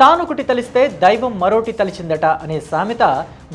తానొకటి తలిస్తే దైవం మరోటి తలిచిందట అనే సామెత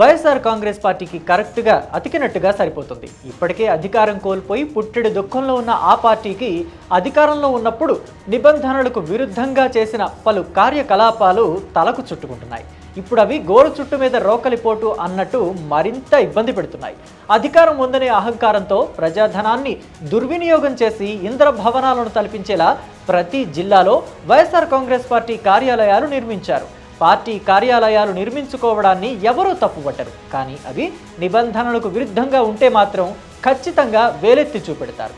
వైఎస్ఆర్ కాంగ్రెస్ పార్టీకి కరెక్ట్గా అతికినట్టుగా సరిపోతుంది. ఇప్పటికే అధికారం కోల్పోయి పుట్టెడు దుఃఖంలో ఉన్న ఆ పార్టీకి అధికారంలో ఉన్నప్పుడు నిబంధనలకు విరుద్ధంగా చేసిన పలు కార్యకలాపాలు తలకు చుట్టుకుంటున్నాయి. ఇప్పుడు అవి గోరు చుట్టు మీద రోకలిపోటు అన్నట్టు మరింత ఇబ్బంది పెడుతున్నాయి. అధికారం ఉందనే అహంకారంతో ప్రజాధనాన్ని దుర్వినియోగం చేసి ఇంద్ర భవనాలను తలపించేలా ప్రతి జిల్లాలో వైఎస్ఆర్ కాంగ్రెస్ పార్టీ కార్యాలయాలు నిర్మించారు. పార్టీ కార్యాలయాలు నిర్మించుకోవడాన్ని ఎవరూ తప్పుపట్టరు. కానీ అవి నిబంధనలకు విరుద్ధంగా ఉంటే మాత్రం ఖచ్చితంగా వేలెత్తి చూపెడతారు.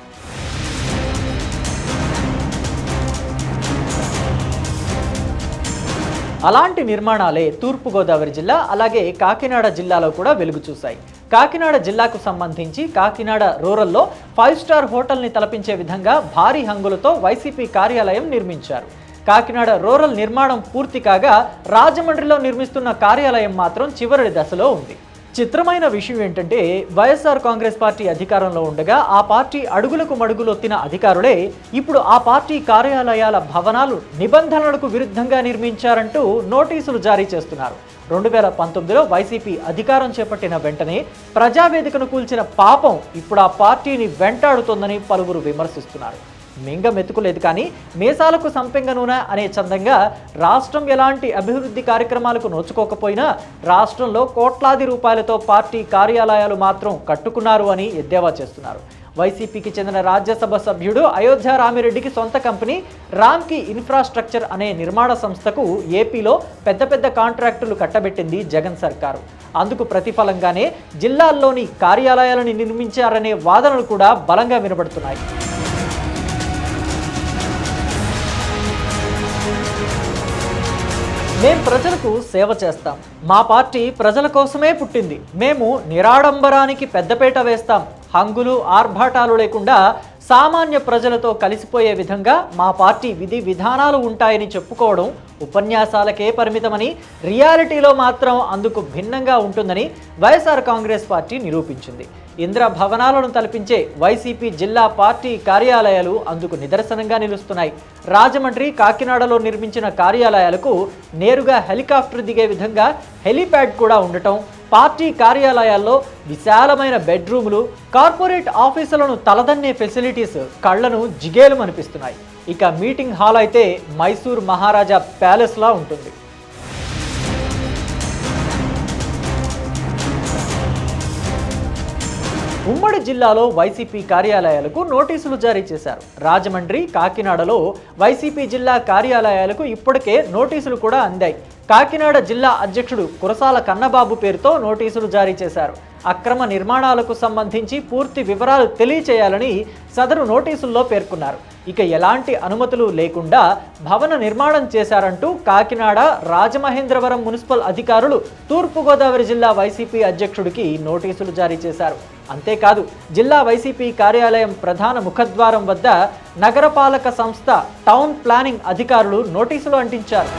అలాంటి నిర్మాణాలే తూర్పుగోదావరి జిల్లా అలాగే కాకినాడ జిల్లాలో కూడా వెలుగు చూశాయి. కాకినాడ జిల్లాకు సంబంధించి కాకినాడ రూరల్లో ఫైవ్ స్టార్ హోటల్ని తలపించే విధంగా భారీ హంగులతో వైసీపీ కార్యాలయం నిర్మించారు. కాకినాడ రూరల్ నిర్మాణం పూర్తి కాగా రాజమండ్రిలో నిర్మిస్తున్న కార్యాలయం మాత్రం చివరి దశలో ఉంది. చిత్రమైన విషయం ఏంటంటే వైఎస్ఆర్ కాంగ్రెస్ పార్టీ అధికారంలో ఉండగా ఆ పార్టీ అడుగులకు మడుగులొత్తిన అధికారులే ఇప్పుడు ఆ పార్టీ కార్యాలయాల భవనాలు నిబంధనలకు విరుద్ధంగా నిర్మించారంటూ నోటీసులు జారీ చేస్తున్నారు. రెండు వేల పంతొమ్మిదిలో వైసీపీ అధికారం చేపట్టిన వెంటనే ప్రజావేదికను కూల్చిన పాపం ఇప్పుడు ఆ పార్టీని వెంటాడుతోందని పలువురు విమర్శిస్తున్నారు. మింగ మెతుకులేదు. కానీ మీసాలకు సంపెంగ నూనె అనే చందంగా రాష్ట్రం ఎలాంటి అభివృద్ధి కార్యక్రమాలకు నోచుకోకపోయినా రాష్ట్రంలో కోట్లాది రూపాయలతో పార్టీ కార్యాలయాలు మాత్రం కట్టుకున్నారు అని ఎద్దేవా చేస్తున్నారు. వైసీపీకి చెందిన రాజ్యసభ సభ్యుడు అయోధ్య రామిరెడ్డికి సొంత కంపెనీ రామ్కి ఇన్ఫ్రాస్ట్రక్చర్ అనే నిర్మాణ సంస్థకు ఏపీలో పెద్ద పెద్ద కాంట్రాక్టులు కట్టబెట్టింది జగన్ సర్కారు. అందుకు ప్రతిఫలంగానే జిల్లాల్లోని కార్యాలయాలను నిర్మించారనే వాదనలు కూడా బలంగా వినబడుతున్నాయి. మేం ప్రజలకు సేవ చేస్తాం. మా పార్టీ ప్రజల కోసమే పుట్టింది. మేము నిరాడంబరానికి పెద్దపేట వేస్తాం. హంగులు ఆర్భాటాలు లేకుండా సామాన్య ప్రజలతో కలిసిపోయే విధంగా మా పార్టీ విధి విధానాలు ఉంటాయని చెప్పుకోవడం ఉపన్యాసాలకే పరిమితమని రియాలిటీలో మాత్రం అందుకు భిన్నంగా ఉంటుందని వైఎస్ఆర్ కాంగ్రెస్ పార్టీ నిరూపించింది. ఇంద్ర భవనాలను తలపించే వైసీపీ జిల్లా పార్టీ కార్యాలయాలు అందుకు నిదర్శనంగా నిలుస్తున్నాయి. రాజమండ్రి కాకినాడలో నిర్మించిన కార్యాలయాలకు నేరుగా హెలికాప్టర్ దిగే విధంగా హెలీప్యాడ్ కూడా ఉండటం పార్టీ కార్యాలయాల్లో విశాలమైన బెడ్రూములు కార్పొరేట్ ఆఫీసులను తలదన్నే ఫెసిలిటీస్ కళ్ళను జిగేలు అనిపిస్తున్నాయి. ఇక మీటింగ్ హాల్ అయితే మైసూర్ మహారాజా ప్యాలెస్లా ఉంటుంది. ఉమ్మడి జిల్లాలో వైసీపీ కార్యాలయాలకు నోటీసులు జారీ చేశారు. రాజమండ్రి కాకినాడలో వైసీపీ జిల్లా కార్యాలయాలకు ఇప్పటికే నోటీసులు కూడా అందాయి. కాకినాడ జిల్లా అధ్యక్షుడు కురసాల కన్నబాబు పేరుతో నోటీసులు జారీ చేశారు. అక్రమ నిర్మాణాలకు సంబంధించి పూర్తి వివరాలు తెలియచేయాలని సదరు నోటీసుల్లో పేర్కొన్నారు. ఇక ఎలాంటి అనుమతులు లేకుండా భవన నిర్మాణం చేశారంటూ కాకినాడ రాజమహేంద్రవరం మున్సిపల్ అధికారులు తూర్పుగోదావరి జిల్లా వైసీపీ అధ్యక్షుడికి నోటీసులు జారీ చేశారు. అంతేకాదు జిల్లా వైసీపీ కార్యాలయం ప్రధాన ముఖద్వారం వద్ద నగరపాలక సంస్థ టౌన్ ప్లానింగ్ అధికారులు నోటీసులు అంటించారు.